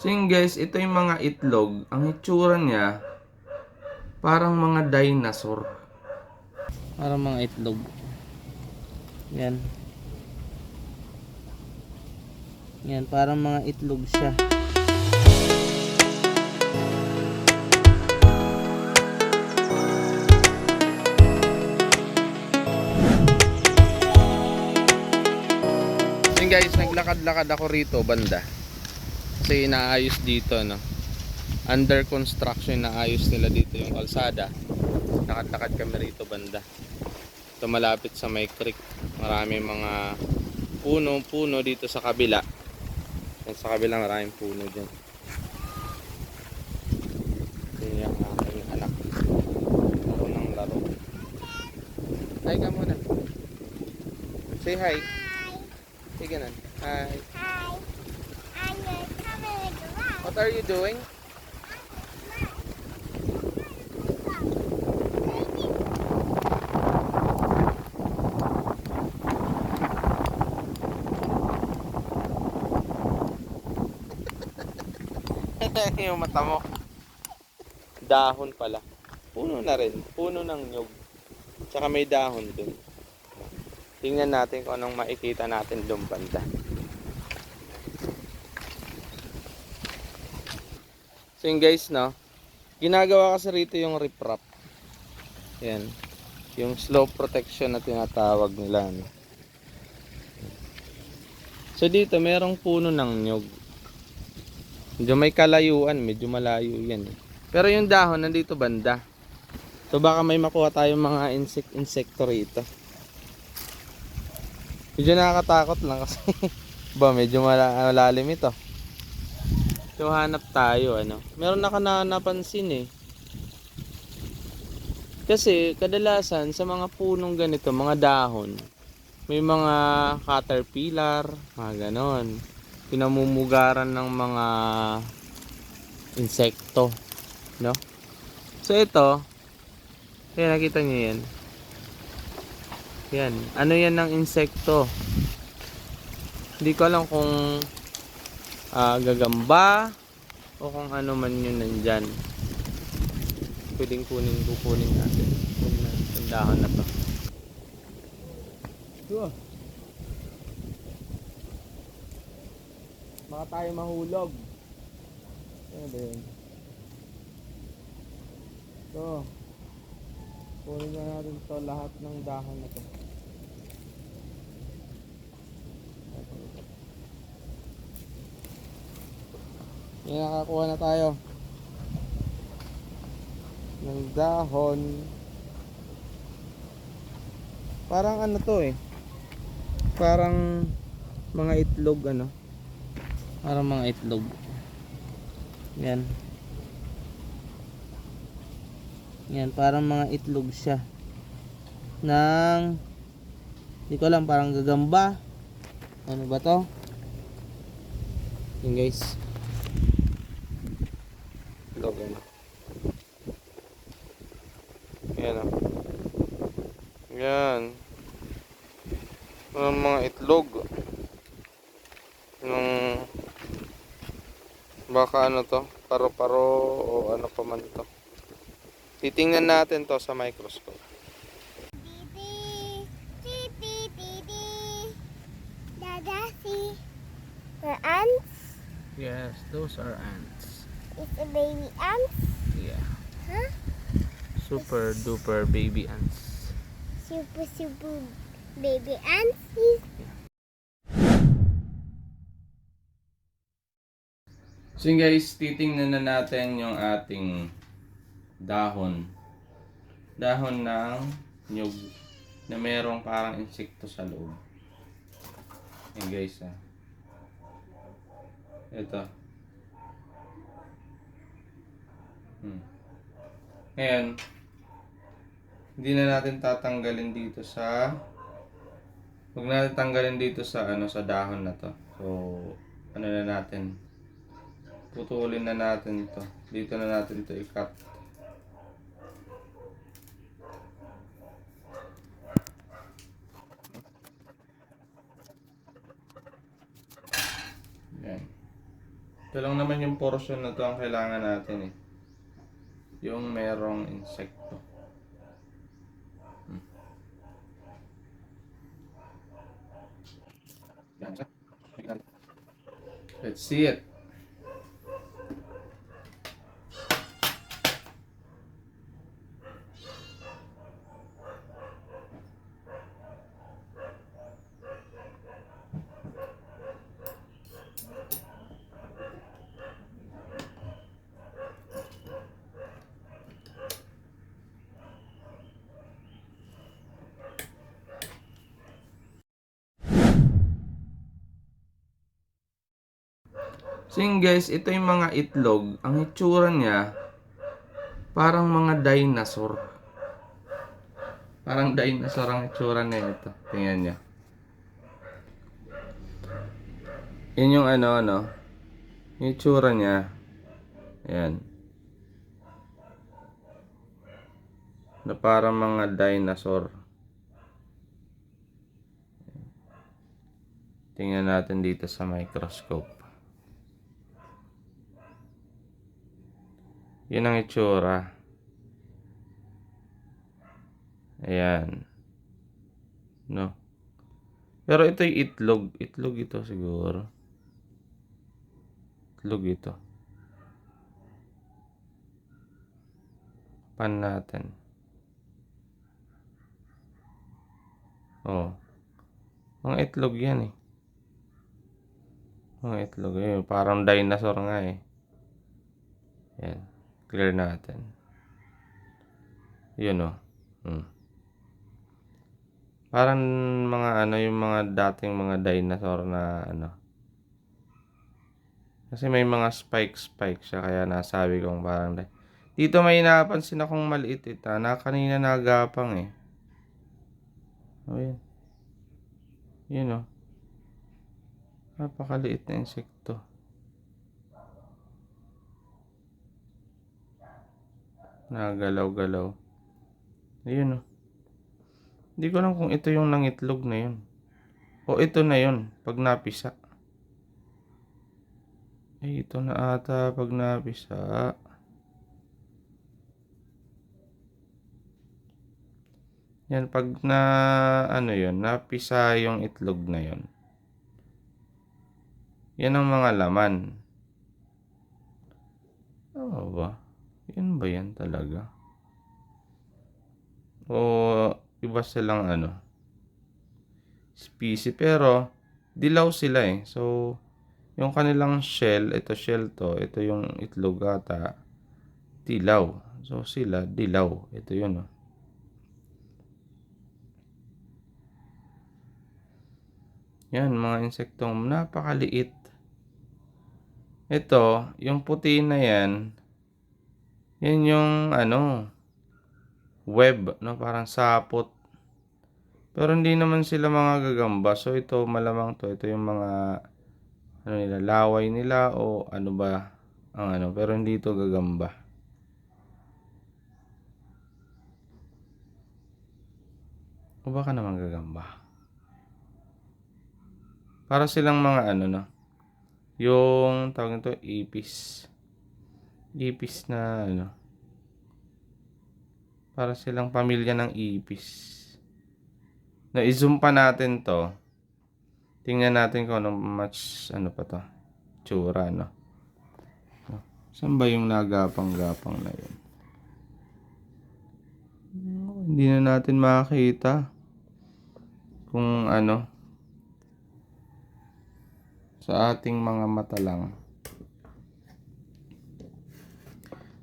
So yun guys, ito yung mga itlog. Ang itsura niya, parang mga dinosaur. Parang mga itlog. Yan. Yan, parang mga itlog siya. Yun guys, naglakad-lakad ako rito banda. Kasi inaayos dito no. Under construction inaayos nila dito yung kalsada. Lakad-lakad kami rito banda. Ito malapit sa may creek. Marami mga puno-puno dito sa kabila. Yan sa kabila maraming puno dyan. Yan yung aking anak. Laro ng. Hi ka muna. Say hi. Say ganun. Hi. Hi. What are you doing? yung mata mo. Dahon pala. Puno na rin. Puno ng nyog. Tsaka may dahon dun. Tingnan natin kung anong makikita natin doon banda. So yun guys, no? Ginagawa kasi rito yung riprap. Yan. Yung slope protection na tinatawag nila. No? So dito, merong puno ng nyog. Medyo may kalayuan, medyo malayo yan. eh. Pero yung dahon nandito banda. So baka may makuha tayong mga insect insekto rito. Medyo nakakatakot lang kasi ba medyo mala- malalim ito. So hanap tayo ano. Meron ako na napansin eh. Kasi kadalasan sa mga punong ganito, mga dahon, may mga caterpillar, mga ganon. Pinamumugaran ng mga insekto, no? So ito, kaya nakita niyo yan. Yan, ano yan ng insekto? Hindi ko alam kung ah, gagamba o kung ano man yun nandyan. Pwedeng kunin, kukunin natin. Yung dahon na to. Ito. Baka tayo mahulog. Ano ba yun? Ito. Kunin na natin to lahat ng dahon na to. Yan, nakakuha na tayo. Ng dahon. Parang ano to eh. Parang mga itlog ano. Parang mga itlog. Yan. Yan, parang mga itlog siya. Nang hindi ko alam, parang gagamba. Ano ba to? Yan guys. Itlog ano. Yan o. Yan. Ang mga itlog. Ng baka ano to, paro-paro o ano pa man to. Titingnan natin to sa microscope. Bibi. Bibi, bibi. Dada, see? The ants? Yes, those are ants. It's a baby ants? Yeah. Huh? Super duper baby ants. Super, super baby ants? Yes. So yun guys, titingnan na natin yung ating dahon. Dahon ng nyug na merong parang insekto sa loob. Yan guys ah. Ito. Hmm. Ngayon, hindi na natin tatanggalin dito sa Huwag natin tanggalin dito sa ano sa dahon na to. So, ano na natin? Putulin na natin to dito na natin to i-cut yan Ito lang naman yung portion na to ang kailangan natin eh. Yung merong insekto. Hmm. Let's see it. So yun guys, ito yung mga itlog. Ang itsura niya, parang mga dinosaur. Parang dinosaur ang itsura niya ito. Tingnan niya. Yun yung ano, ano. Yung itsura niya. Ayan. Na parang mga dinosaur. Tingnan natin dito sa microscope. Yun ang itsura. Ayan. No. Pero ito yung itlog. Itlog ito siguro. Itlog ito. Pan natin. Oh. Mga itlog yan eh. Mga itlog. Ayun, parang dinosaur nga eh. Yan. Clear natin. Yun o. Hmm. Parang mga ano yung mga dating mga dinosaur na ano. Kasi may mga spike-spike siya kaya nasabi kong parang di- Dito may napansin akong maliit ita na kanina nagapang eh. Oh, yun. Yun o. Napakaliit na insekto. Nagalaw-galaw. Ayun oh. Hindi ko lang kung ito yung nangitlog na yun. O ito na yun, pag napisa. Ay, ito na ata pag napisa. Yan, pag na, ano yun, napisa yung itlog na yun. Yan ang mga laman. Oo ba? Yan ba yan talaga? O iba silang ano? Species. Pero, dilaw sila eh. So, yung kanilang shell, ito shell to, ito yung itlog ata, dilaw. So, sila, dilaw. Ito yun oh. Yan, mga insektong napakaliit. Ito, yung puti na yan, yan yung ano, web, no? Parang sapot. Pero hindi naman sila mga gagamba. So ito malamang to, ito yung mga ano nila, laway nila o ano ba ang ano, pero hindi ito gagamba. O baka naman gagamba. Para silang mga ano no. Yung tawag nito ipis. Ipis na ano. Para silang pamilya ng ipis. Na i-zoom pa natin to. Tingnan natin kung anong match ano pa to. Tsura no. Saan ba yung nagapang-gapang na yun? Hindi na natin makakita kung ano sa ating mga mata lang.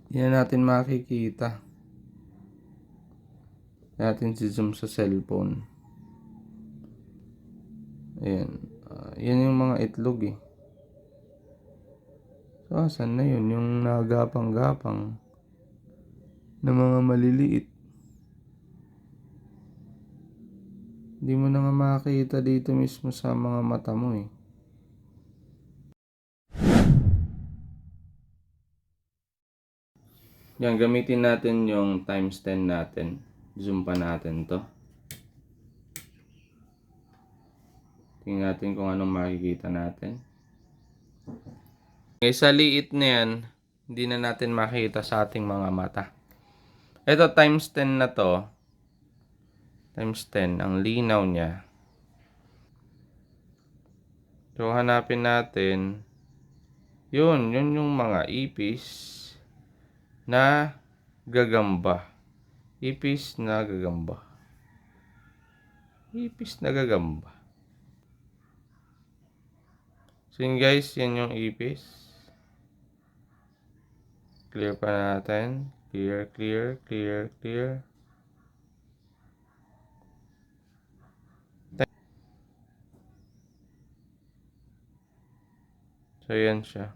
Hindi na natin makikita. Natin si zoom sa cellphone. Ayan. Ah, yan yung mga itlog eh. So, asan na yun? Yung nagapang-gapang na mga maliliit. Hindi mo na nga makakita dito mismo sa mga mata mo eh. Yan, gamitin natin yung times 10 natin. Zoom pa natin to. Tingnan natin kung anong makikita natin. Okay, sa liit na yan, hindi na natin makita sa ating mga mata. Ito times 10 na to. Times 10, ang linaw niya. So, hanapin natin. Yun, yun yung mga ipis na gagamba. Ipis na gagamba. Ipis na gagamba. So yun guys, yan yung ipis. Clear pa natin. Clear, clear, clear, clear. So yan siya.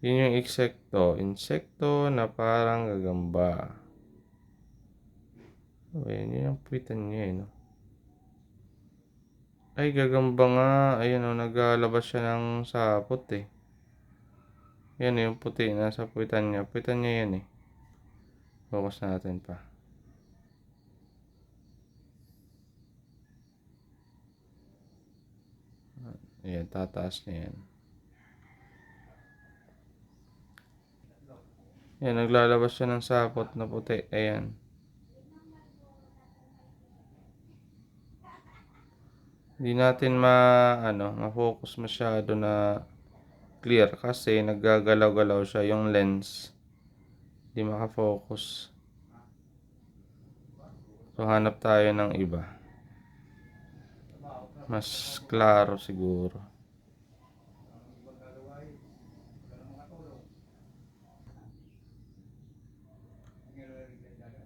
Yun yung insekto. Insekto na parang gagamba. Oh, yan, yun yung puwitan niya eh, no? Ay, gagamba nga. Ayun, oh, naglalabas siya ng sapot eh. Yan eh, yung puti. Nasa puwitan niya. Puwitan niya yan eh. Focus natin pa. Ayan, tataas na yan. Yan, naglalabas siya ng sapot na puti. Ayan. Hindi natin ma, ano, ma-focus masyado na clear kasi naggagalaw-galaw siya yung lens. Hindi makafocus. So, hanap tayo ng iba. Mas klaro siguro.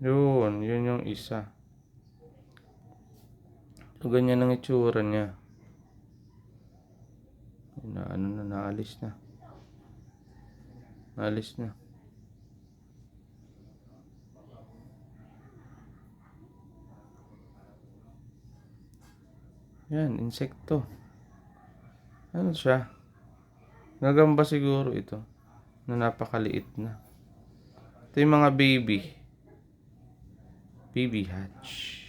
Yun, yun yung isa. So, ganyan ang itsura niya. Na, ano na, naalis na. Naalis na. Yan, insekto. Ano siya? Gagamba siguro ito. Na napakaliit na. Ito yung mga baby. Baby hatch.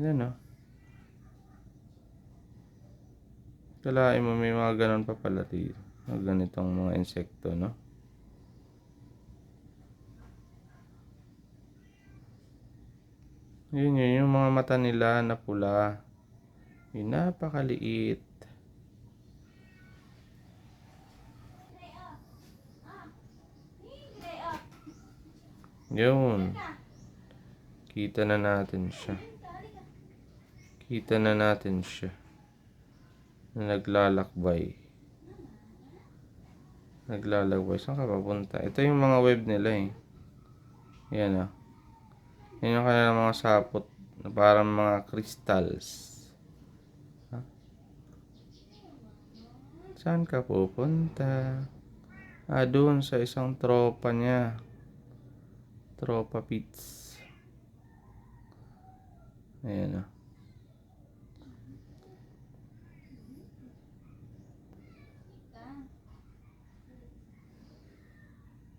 Yan o. Kalain mo may mga ganon pa pala dito. Mga ganitong mga insekto, no? Yun yun, yung mga mata nila na pula. Yung napakaliit. Yun. Kita na natin siya. Kita na natin siya. Na naglalakbay. Naglalakbay. Saan ka papunta? Ito yung mga web nila eh. Yan ah. Yan yung kanilang mga sapot. Na parang mga crystals. Ha? Saan ka pupunta? Ah, doon sa isang tropa niya. Tropa Pits. Ayan ah.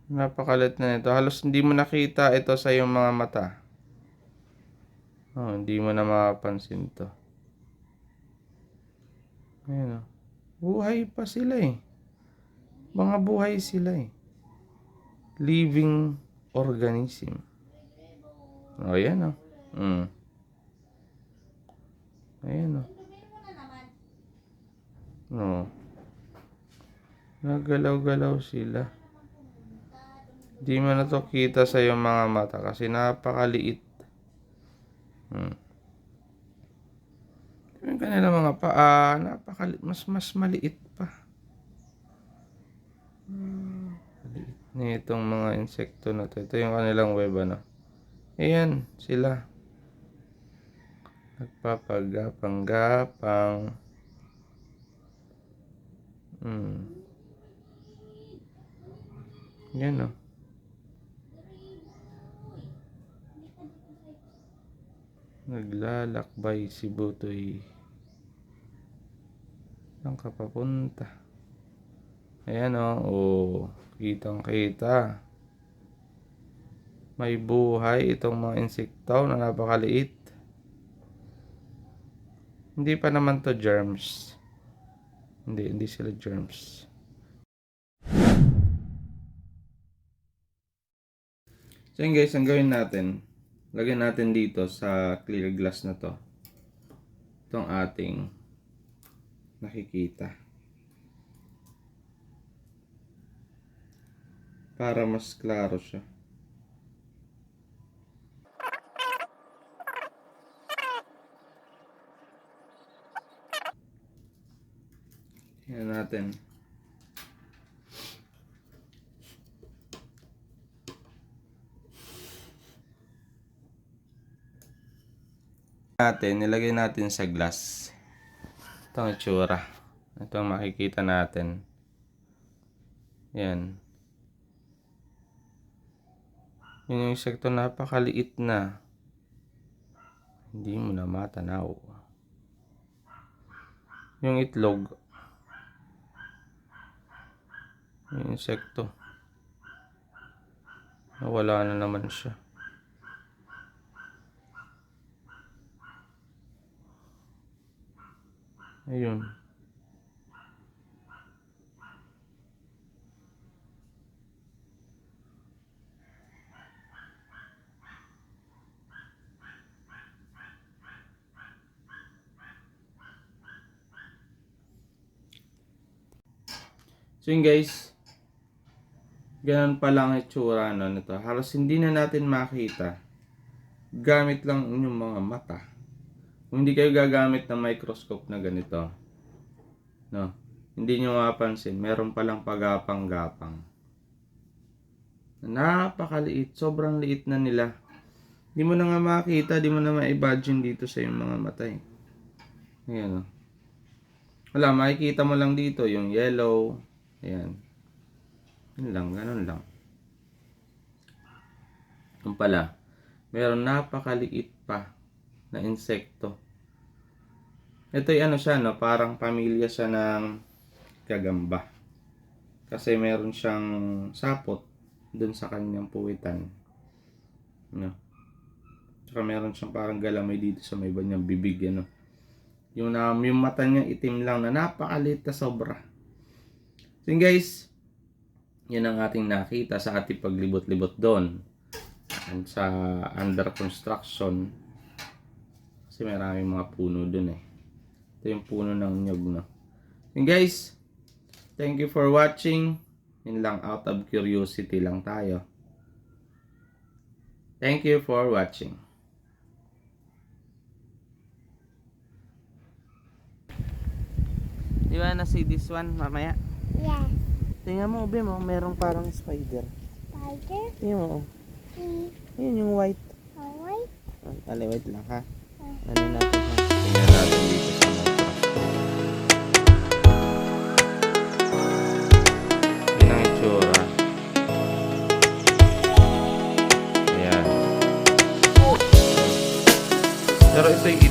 Napakalit na ito. Halos hindi mo nakita ito sa iyong mga mata. Oh, hindi mo na mapapansin to. Ayan oh. Buhay pa sila eh. Mga buhay sila eh. Living organism. Oh, ayan oh. Mm. Ayan oh. No. Nagalaw-galaw sila. Di mo na to kita sa iyong mga mata kasi napakaliit. Hmm. Yung kanila mga paa, napakaliit. Mas, mas maliit pa. Hmm. Nitong mga insekto na to. Ito yung kanilang web, ano. Ayan, sila. Nagpapagapang-gapang. Hmm. Yan, oh. Naglalakbay si Butoy. Saan ka papunta? Ayan o. Oh. Kitang kita. May buhay itong mga insekto na napakaliit. Hindi pa naman to germs. Hindi, hindi sila germs. So yun guys, ang gawin natin, lagyan natin dito sa clear glass na to. Itong ating nakikita. Para mas klaro siya. Yan natin. natin, nilagay natin sa glass. Ito ang itsura. Ito ang makikita natin. Yan. Yun yung insekto napakaliit na. Hindi mo na matanaw. Yung itlog. Yung insekto. Nawala na naman siya. Ayun. So yun guys, ganun pa lang ang itsura no, nito. Halos hindi na natin makita. Gamit lang yung mga mata. Kung hindi kayo gagamit ng microscope na ganito, no, hindi nyo mapapansin, meron palang pagapang-gapang. Napakaliit, sobrang liit na nila. Di mo na nga makita, di mo na ma-imagine dito sa yung mga mata eh. Ayan o. Wala, makikita mo lang dito yung yellow. Ayan. Yun lang, ganun lang. Yung pala, meron napakaliit pa na insekto. Ito ay ano siya, no? Parang pamilya siya ng gagamba. Kasi meron siyang sapot dun sa kanyang puwitan. No? Tsaka meron siyang parang galamay dito sa may banyang bibig, ano? Yung, na, yung mata niya itim lang na napakaliit na sobra. So guys, yan ang ating nakita sa ating paglibot-libot doon. Sa under construction, kasi maraming mga puno dun eh. Ito yung puno ng nyog, no? And guys, thank you for watching. Yun lang, out of curiosity lang tayo. Thank you for watching. Di ba na see this one mamaya? Yes. Tingnan mo, Bim, oh, merong parang spider. Spider. Tingnan mo, oh. Mm. Yun yung white. Alright. Ah, Ali, wait lang ha. Ano natin ha? Tingnan natin dito sa microscope. Yun ang itsura. Ayan. Pero ito yung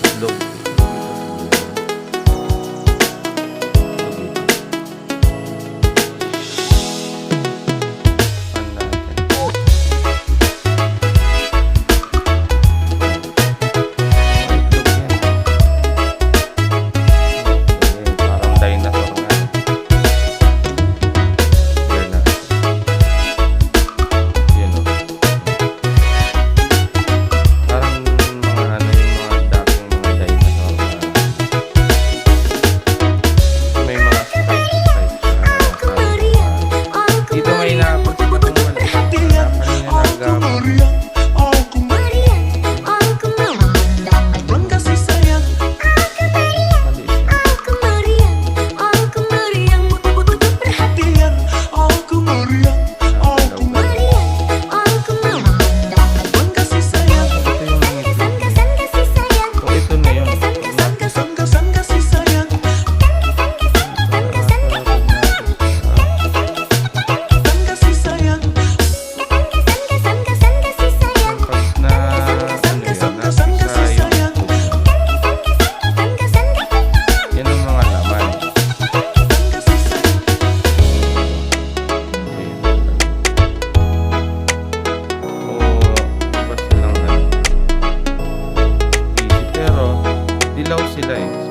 things.